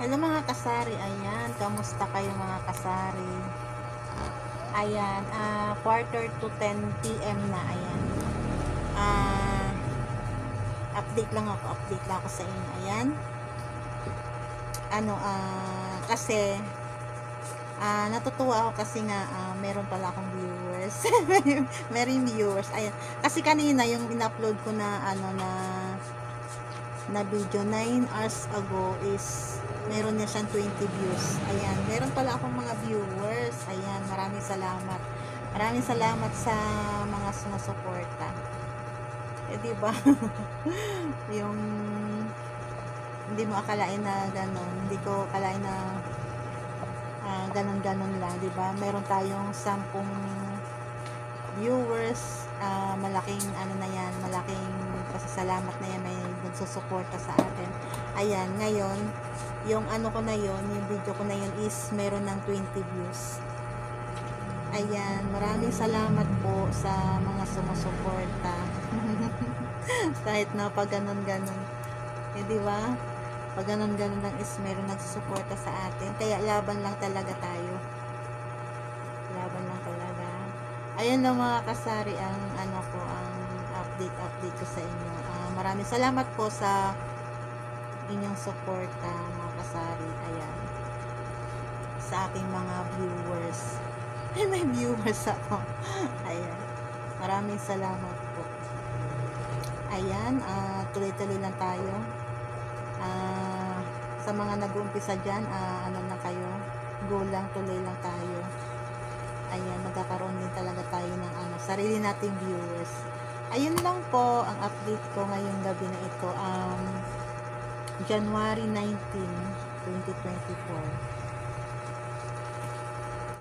Hello mga kasari, ayan, kamusta kayo mga kasari? Ayan, ah, quarter to 10 p.m. na, ayan. Ah, update lang ako, update lang ako sa inyo, ayan. Ano, ah, kasi, ah, natutuwa ako kasi nga, ah, meron pala akong viewers. meron viewers, ayan. Kasi kanina, yung in-upload ko na, ano, na, na video 9 hours ago is meron niya siyang 20 views. Ayan, meron pala akong mga viewers. Ayan, maraming salamat. Maraming salamat sa mga sumusuporta. Eh, di ba? yung hindi mo akalain na gano'n. Hindi ko akalain na ah, ganon-ganon lang, di ba? Meron tayong 10 viewers, ah, malaking ano na yan, malaking pasasalamat na yan, may nagsusuporta sa atin. Ayan, ngayon, yung ano ko na yon yung video ko na yon is meron ng 20 views. Ayan, maraming salamat po sa mga sumusuporta. Kahit na pag ganon-ganon. Eh, di ba? Pag ganon-ganon lang is meron nagsusuporta sa atin. Kaya laban lang talaga tayo. Laban lang talaga. Ayan lang mga kasari ang ano ko, ang update update ko sa inyo. Ah, maraming salamat po sa inyong suporta mga kasari. Ayan. Sa aking mga viewers. Ay, may viewers ako. Ayan. Maraming salamat po. Ayan, ah, tuloy-tuloy lang tayo. Ah, sa mga nag-uumpisa dyan, ah, ano na kayo, go lang, tuloy lang tayo. Ayan, magkakaroon din talaga tayo ng ano, sarili nating viewers ayun lang po ang update ko ngayong gabi na ito um, January 19 2024